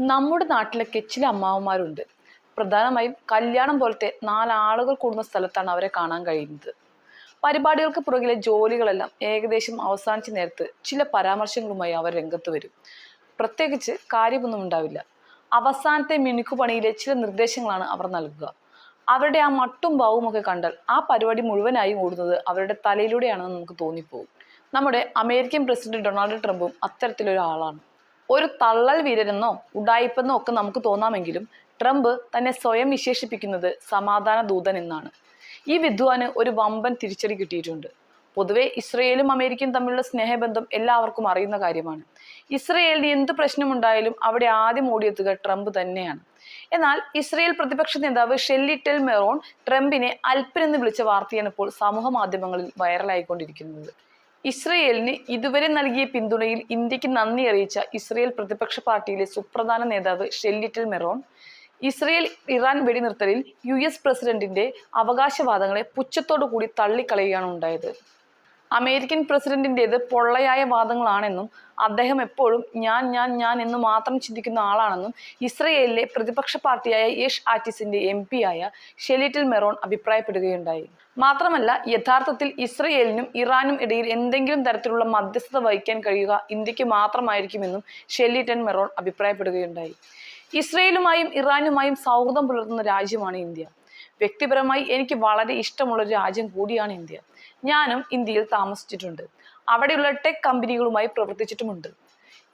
നമ്മുടെ നാട്ടിലൊക്കെ ചില അമ്മാവന്മാരുണ്ട്. പ്രധാനമായും കല്യാണം പോലത്തെ നാലാളുകൾ കൂടുന്ന സ്ഥലത്താണ് അവരെ കാണാൻ കഴിയുന്നത്. പരിപാടികൾക്ക് പുറകിലെ ജോലികളെല്ലാം ഏകദേശം അവസാനിച്ച നേരത്ത് ചില പരാമർശങ്ങളുമായി അവർ രംഗത്ത് വരും. പ്രത്യേകിച്ച് കാര്യമൊന്നും ഉണ്ടാവില്ല. അവസാനത്തെ മിനുക്കുപണിയിലെ ചില നിർദ്ദേശങ്ങളാണ് അവർ നൽകുക. അവരുടെ ആ മട്ടും ഭാവുമൊക്കെ കണ്ടാൽ ആ പരിപാടി മുഴുവനായും ഓടുന്നത് അവരുടെ തലയിലൂടെയാണെന്ന് നമുക്ക് തോന്നിപ്പോകും. നമ്മുടെ അമേരിക്കൻ പ്രസിഡന്റ് ഡൊണാൾഡ് ട്രംപും അത്തരത്തിലൊരാളാണ്. ഒരു തള്ളൽ വിരലെന്നോ ഉടായിപ്പെന്നോ ഒക്കെ നമുക്ക് തോന്നാമെങ്കിലും ട്രംപ് തന്നെ സ്വയം വിശേഷിപ്പിക്കുന്നത് സമാധാന ദൂതൻ എന്നാണ്. ഈ വിദ്വാന് ഒരു വമ്പൻ തിരിച്ചടി കിട്ടിയിട്ടുണ്ട്. പൊതുവെ ഇസ്രയേലും അമേരിക്കയും തമ്മിലുള്ള സ്നേഹബന്ധം എല്ലാവർക്കും അറിയുന്ന കാര്യമാണ്. ഇസ്രയേലിന് എന്ത് പ്രശ്നമുണ്ടായാലും അവിടെ ആദ്യം ഓടിയെത്തുക ട്രംപ് തന്നെയാണ്. എന്നാൽ ഇസ്രയേൽ പ്രതിപക്ഷ നേതാവ് ഷെല്ലി ടെൽ മെറോൺ ട്രംപിനെ അൽപ്പനെന്ന് വിളിച്ച വാർത്തയാണ് ഇപ്പോൾ സമൂഹ മാധ്യമങ്ങളിൽ വൈറലായിക്കൊണ്ടിരിക്കുന്നത്. ഇസ്രയേലിന് ഇതുവരെ നൽകിയ പിന്തുണയിൽ ഇന്ത്യയ്ക്ക് നന്ദി അറിയിച്ച ഇസ്രയേൽ പ്രതിപക്ഷ പാർട്ടിയിലെ സുപ്രധാന നേതാവ് Shelly Tal Meron Israel Iran വെടിനിർത്തലിൽ U S പ്രസിഡന്റിന്റെ അവകാശവാദങ്ങളെ പുച്ഛത്തോടു കൂടി തള്ളിക്കളയുകയാണ് ഉണ്ടായത്. അമേരിക്കൻ പ്രസിഡന്റിന്റെത് പൊള്ളയായ വാദങ്ങളാണെന്നും അദ്ദേഹം എപ്പോഴും ഞാൻ ഞാൻ ഞാൻ എന്ന് മാത്രം ചിന്തിക്കുന്ന ആളാണെന്നും ഇസ്രയേലിലെ പ്രതിപക്ഷ പാർട്ടിയായ യേഷ് ആറ്റിസിന്റെ എം ആയ ഷെലിറ്റിൽ മെറോൺ അഭിപ്രായപ്പെടുകയുണ്ടായി. മാത്രമല്ല യഥാർത്ഥത്തിൽ ഇസ്രയേലിനും ഇറാനും ഇടയിൽ എന്തെങ്കിലും തരത്തിലുള്ള മധ്യസ്ഥത വഹിക്കാൻ കഴിയുക ഇന്ത്യയ്ക്ക് മാത്രമായിരിക്കുമെന്നും ഷെലിറ്റൻ മെറോൺ അഭിപ്രായപ്പെടുകയുണ്ടായി. ഇസ്രയേലുമായും ഇറാനുമായും സൗഹൃദം പുലർത്തുന്ന രാജ്യമാണ് ഇന്ത്യ. വ്യക്തിപരമായി എനിക്ക് വളരെ ഇഷ്ടമുള്ള ഒരു രാജ്യം കൂടിയാണ് ഇന്ത്യ. ഞാനും ഇന്ത്യയിൽ താമസിച്ചിട്ടുണ്ട്. അവിടെയുള്ള ടെക് കമ്പനികളുമായി പ്രവർത്തിച്ചിട്ടുമുണ്ട്.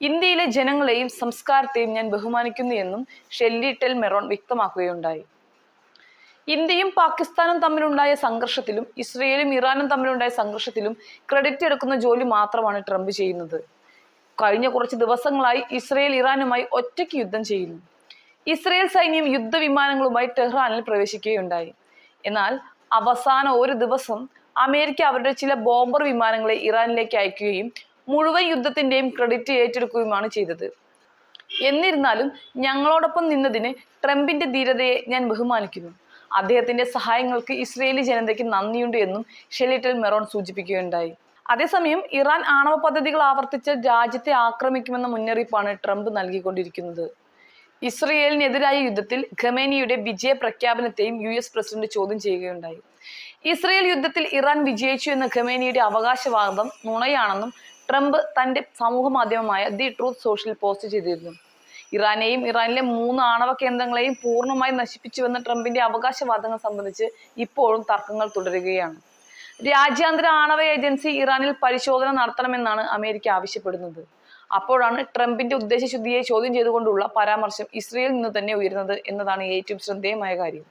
ഇന്ത്യയിലെ ജനങ്ങളെയും സംസ്കാരത്തെയും ഞാൻ ബഹുമാനിക്കുന്നു എന്നും ഷെല്ലി ടെൽ മെറോൺ വ്യക്തമാക്കുകയുണ്ടായി. ഇന്ത്യയും പാകിസ്ഥാനും തമ്മിലുണ്ടായ സംഘർഷത്തിലും ഇസ്രയേലും ഇറാനും തമ്മിലുണ്ടായ സംഘർഷത്തിലും ക്രെഡിറ്റ് എടുക്കുന്ന ജോലി മാത്രമാണ് ട്രംപ് ചെയ്യുന്നത്. കഴിഞ്ഞ കുറച്ച് ദിവസങ്ങളായി ഇസ്രയേൽ ഇറാനുമായി ഒറ്റയ്ക്ക് യുദ്ധം ചെയ്യുന്നു. ഇസ്രയേൽ സൈന്യം യുദ്ധവിമാനങ്ങളുമായി ടെഹ്റാനിൽ പ്രവേശിക്കുകയുണ്ടായി. എന്നാൽ അവസാന ഒരു ദിവസം അമേരിക്ക അവരുടെ ചില ബോംബർ വിമാനങ്ങളെ ഇറാനിലേക്ക് അയക്കുകയും മുഴുവൻ യുദ്ധത്തിന്റെയും ക്രെഡിറ്റ് ഏറ്റെടുക്കുകയുമാണ് ചെയ്തത്. എന്നിരുന്നാലും ഞങ്ങളോടൊപ്പം നിന്നതിന് ട്രംപിന്റെ ധീരതയെ ഞാൻ ബഹുമാനിക്കുന്നു. അദ്ദേഹത്തിന്റെ സഹായങ്ങൾക്ക് ഇസ്രയേലി ജനതയ്ക്ക് നന്ദിയുണ്ട് എന്നും ഷെലിറ്റൽ മെറോൺ സൂചിപ്പിക്കുകയുണ്ടായി. അതേസമയം ഇറാൻ ആണവ പദ്ധതികൾ ആവർത്തിച്ച് രാജ്യത്തെ ആക്രമിക്കുമെന്ന മുന്നറിയിപ്പാണ് ട്രംപ് നൽകിക്കൊണ്ടിരിക്കുന്നത്. ഇസ്രയേലിനെതിരായ യുദ്ധത്തിൽ ഖമേനിയുടെ വിജയ പ്രഖ്യാപനത്തെയും യു എസ് പ്രസിഡന്റ് ചോദ്യം ചെയ്യുകയുണ്ടായി. ഇസ്രയേൽ യുദ്ധത്തിൽ ഇറാൻ വിജയിച്ചു എന്ന ഖമേനിയുടെ അവകാശവാദം നുണയാണെന്നും ട്രംപ് തന്റെ സമൂഹ മാധ്യമമായ ദി ട്രൂത്ത് സോഷ്യൽ പോസ്റ്റ് ചെയ്തിരുന്നു. ഇറാനെയും ഇറാനിലെ മൂന്ന് ആണവ കേന്ദ്രങ്ങളെയും പൂർണമായി നശിപ്പിച്ചുവെന്ന ട്രംപിന്റെ അവകാശവാദങ്ങൾ സംബന്ധിച്ച് ഇപ്പോഴും തർക്കങ്ങൾ തുടരുകയാണ്. രാജ്യാന്തര ആണവ ഏജൻസി ഇറാനിൽ പരിശോധന നടത്തണമെന്നാണ് അമേരിക്ക ആവശ്യപ്പെടുന്നത്. അപ്പോഴാണ് ട്രംപിന്റെ ഉദ്ദേശശുദ്ധിയെ ചോദ്യം ചെയ്തുകൊണ്ടുള്ള പരാമർശം ഇസ്രയേലിൽ നിന്ന് തന്നെ ഉയരുന്നത് എന്നതാണ് ഏറ്റവും ശ്രദ്ധേയമായ കാര്യം.